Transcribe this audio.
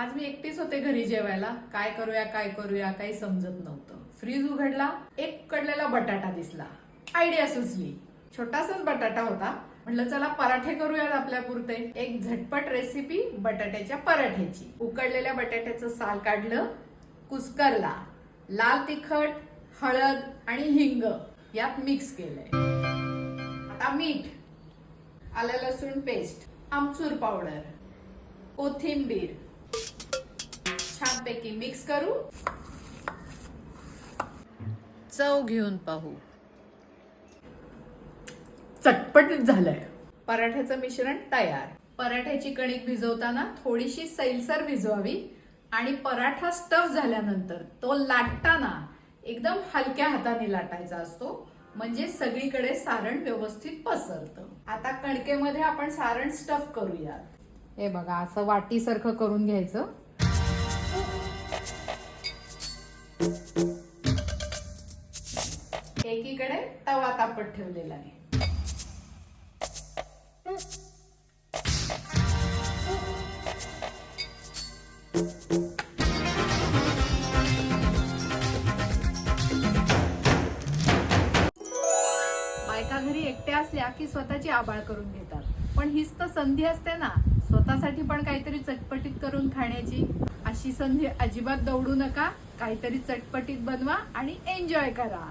आज मी एकटीच होते घरी जेवायला. काय करूया काय करूया काही समजत नव्हतं. फ्रीज उघडला एक उकडलेला बटाटा दिसला. आयडिया सुचली. छोटासाच बटाटा होता. म्हटलं चला पराठे करूयात आपल्या पुरते. एक झटपट रेसिपी बटाट्याच्या पराठ्याची. उकडलेल्या बटाट्याचं साल काढलं कुस्करला. लाल तिखट हळद आणि हिंग यात मिक्स केलंय. आता मीठ आलं लसूण पेस्ट आमचूर पावडर कोथिंबीर छानपैकी मिक्स करू. चव घेऊन पाहू. चटपटीत झालंय. पराठ्याचं मिश्रण तयार. पराठ्याची कणिक भिजवताना थोडीशी सैलसर भिजवावी आणि पराठा स्टफ झाल्यानंतर तो लाटताना एकदम हलक्या हाताने लाटायचा असतो म्हणजे सगळीकडे सारण व्यवस्थित पसरतं. आता कणकेमध्ये आपण सारण स्टफ करूयात. हे बघा असं वाटीसारखं करून घ्यायचं. एकीकडे तवा तापत ठेवलेला आहे. बायका घरी एकट्या असल्या की स्वतःची आबाळ करून घेतात. पण हीच तर संधी असते ना. स्वतःसाठी पण काहीतरी चटपटीत करून खाण्याची. अशी संधी अजिबात दौडू नका. काहीतरी चटपटीत बनवा आणि एन्जॉय करा.